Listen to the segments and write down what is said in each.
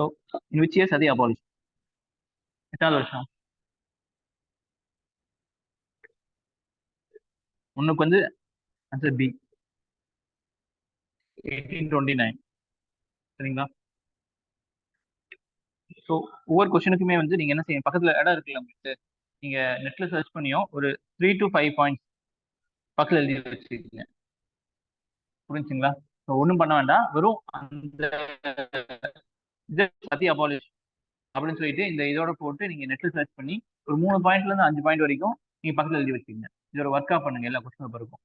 So, in which years are they abolished? எட்டாவது வருஷம் ஒன்றுக்கு வந்து answer B eighteen twenty nine சரிங்களா? ஸோ ஒவ்வொரு கொஸ்டினுக்குமே வந்து நீங்கள் என்ன செய்யணும்? பக்கத்தில் இடம் இருக்குல்ல உங்களுக்கு. நீங்கள் நெட்டில் சர்ச் பண்ணியும் ஒரு த்ரீ டு ஃபைவ் பாயிண்ட்ஸ் பக்கத்தில் எழுதி வச்சுருக்கீங்க புரிஞ்சுங்களா? ஸோ ஒன்றும் பண்ண வேண்டாம். வெறும் அந்த இதை பற்றி அபாலிஷ் அப்படின்னு சொல்லிட்டு இந்த இதோட போட்டு நீங்கள் நெட்ல சர்ச் பண்ணி ஒரு மூணு பாயிண்ட்லேருந்து அஞ்சு பாயிண்ட் வரைக்கும் நீங்கள் பக்கத்தில் எழுதி வச்சுக்கோங்க இதோட ஒர்க் ஆஃப் பண்ணுங்க எல்லா கொஸ்டின் பேப்பருக்கும்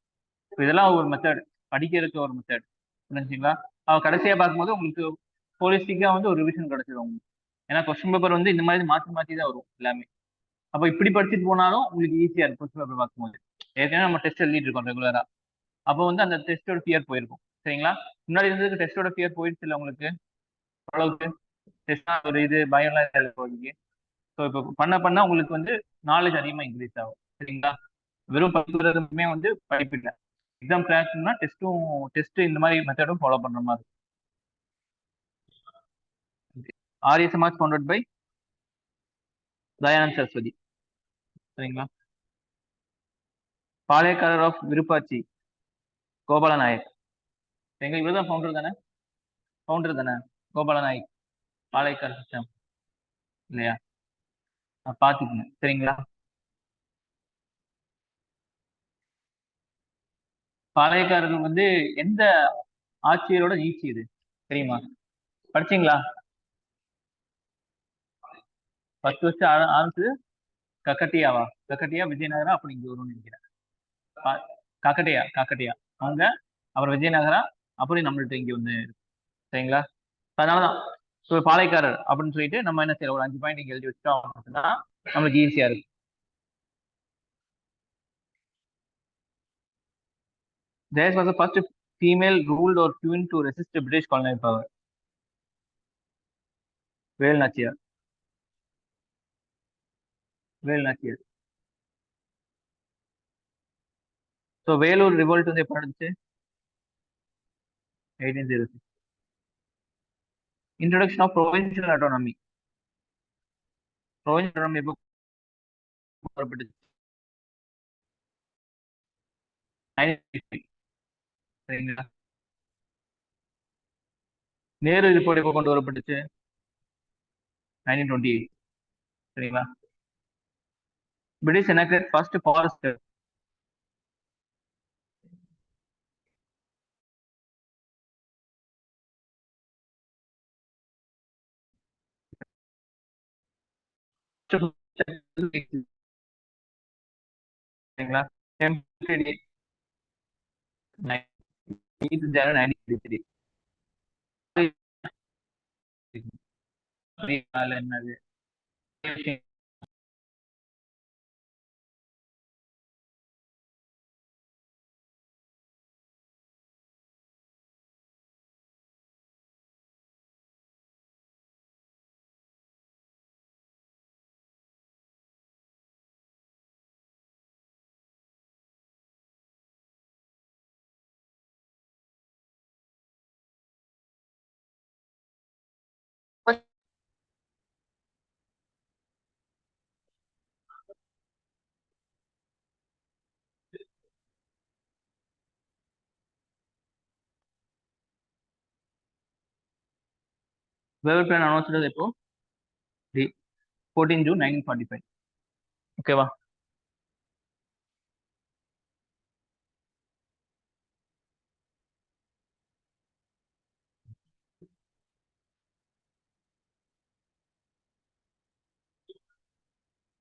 ஸோ இதெல்லாம் ஒரு மெத்தட் படிக்கிறதுக்கு ஒரு மெத்தட் புரிஞ்சுங்களா? அவ கடைசியாக பார்க்கும்போது உங்களுக்கு ஹோலிஸ்டிக்கா வந்து ஒரு ரிவிஷன் கிடைச்சிடும் உங்களுக்கு. ஏன்னா கொஸ்டின் பேப்பர் வந்து இந்த மாதிரி மாற்றி மாற்றி தான் வரும் எல்லாமே. அப்போ இப்படி படிச்சுட்டு போனாலும் உங்களுக்கு ஈஸியாக இருக்கும் கொஸ்டின் பேப்பர் பார்க்கும்போது. ஏற்கனவே நம்ம டெஸ்ட் எழுதிட்டு இருக்கோம் ரெகுலராக அப்போ வந்து அந்த டெஸ்ட்டோட ஃபியர் போயிருக்கும். சரிங்களா? முன்னாடி இருந்ததுக்கு டெஸ்ட்டோட ஃபியர் போயிடுச்சு இல்லை உங்களுக்கு? அளவுக்கு ஒரு இது பயம்லாம் இல்லை இப்போதைக்கு ஸோ இப்போ பண்ண பண்ண உங்களுக்கு வந்து நாலேஜ் அதிகமாக இன்க்ரீஸ் ஆகும். சரிங்களா? வெறும் படிக்கிறதுமே வந்து படிப்பு இல்லை எக்ஸாம் கிளாஸ்னா டெஸ்ட்டும் டெஸ்ட் இந்த மாதிரி மெத்தடும் ஃபாலோ பண்ற மாதிரி ஆரிய சமாஜ் ஃபவுண்டட் பை தயானந்த் சரஸ்வதி. சரிங்களா? பாளையக்காரர் ஆஃப் விருப்பாச்சி கோபால நாயக் எங்க இவர் தான் ஃபவுண்டர் தானே? ஃபவுண்டர் தானே? கோபாலநாயக் பாளையக்கார சிஸ்டம் இல்லையா? பார்த்துக்குங்க சரிங்களா? பாளையக்காரர்கள் வந்து எந்த ஆட்சியரோட நீச்சி இது? தெரியுமா? படிச்சீங்களா? பத்து வருஷம் ஆர- ஆரம்பிச்சது கக்கட்டியாவா? கக்கட்டியா விஜயநகரா? அப்படி இங்க வரும்னு நினைக்கிறேன். பா- காக்கட்டியா காக்கட்டியா. அவங்க அப்புறம் விஜயநகரா? அப்படி நம்மள்ட்ட இங்க வந்து சரிங்களா? அதனாலதான். ஸோ பாளையக்காரர் அப்படின்னு சொல்லிட்டு நம்ம என்ன செய்யறோம் ஒரு அஞ்சு பாயிண்ட் இங்க எழுதி வச்சிட்டோம் அப்படின்னா நம்மளுக்கு ஈஸியா இருக்கு Theirs was the first female ruled or queen to resist the British colonial power. Vel Nachiyar. Vel Nachiyar. So Vellore revolt வந்து எப்போ நடந்துச்சு? Eighteen zero six introduction of provincial autonomy provincial autonomy எப்போ சரிங்களா? நேரு ரிப்போர்ட் எப்போ கொண்டு வரப்பட்டுச்சு? Nineteen twenty eight சரிங்களா? British எனக்கு ஃபர்ஸ்ட் ஃபாரஸ்ட் சரிங்களா இது த்ரீ என்னது வேவல் பிளான் அனௌன்ஸ்டு எப்போ the fourteen June nineteen forty five ஓகேவா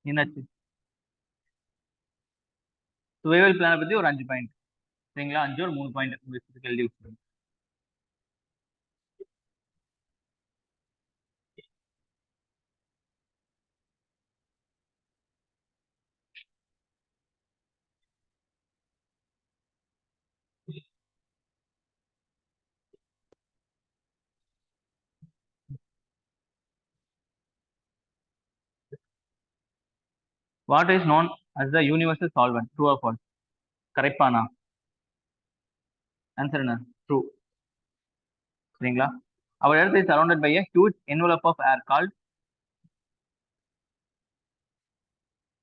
என்னாச்சு? வேவல் பிளானை பத்தி ஒரு அஞ்சு பாயிண்ட் சரிங்களா? அஞ்சு ஒரு மூணு பாயிண்ட் உங்களுக்கு எழுதி வச்சுருங்க what is known as the universal solvent true or false correct Baana answer என்ன ட்ரூ சரிங்களா our earth is surrounded by a huge envelope of air called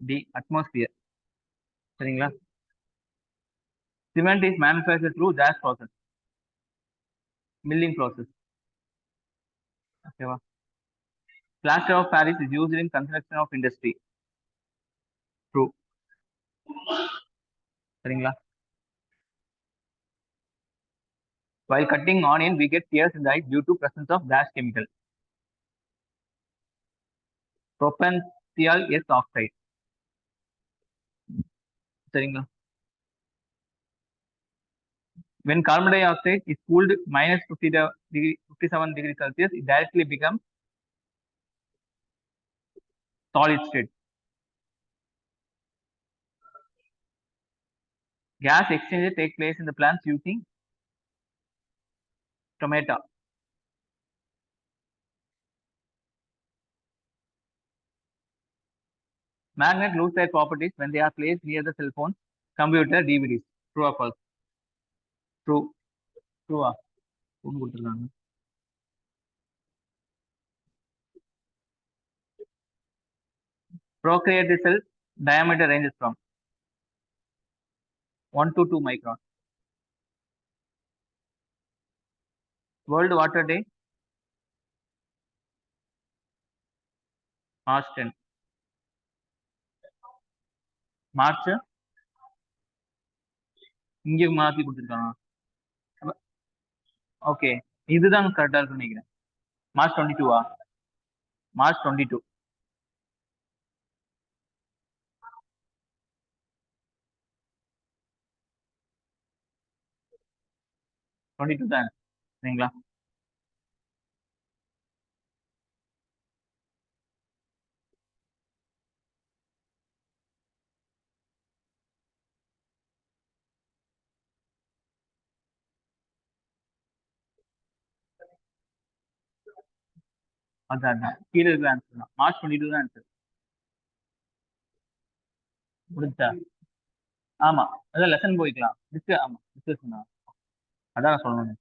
the atmosphere சரிங்களா cement is manufactured through gas process milling process ஓகேவா plaster of paris is used in construction of industry true சரிங்களா while cutting onion we get tears in the eyes due to presence of gas chemical propanethiol s oxide சரிங்களா when carbon dioxide is cooled minus 50 de- degree 57 degree celsius it directly becomes solid state gas exchanges take place in the plants using tomato. Magnet lose their properties when they are placed near the cell phone, computer, DVDs. True or false? True. True. True. Procreate the cell diameter ranges from 1 to 2 micron. World water day. March 10 March இங்கே மாற்றி கொடுத்துருக்காங்க okay இதுதான் கரெக்டாக இருக்குன்னு நினைக்கிறேன். March twenty டூவா March twenty two twenty two தான் சரிங்களா? அதான் அதான். கீழே இருக்கிற ஆன்சர் தான். மார்ச் டுவெண்ட்டி டூ தான் ஆன்சர் முடிஞ்சா ஆமா. அதான் லெசன் போய்க்கலாம். டிஸ்க ஆமா. டிஸ்கஷன் தான் அதான் சொல்லணும்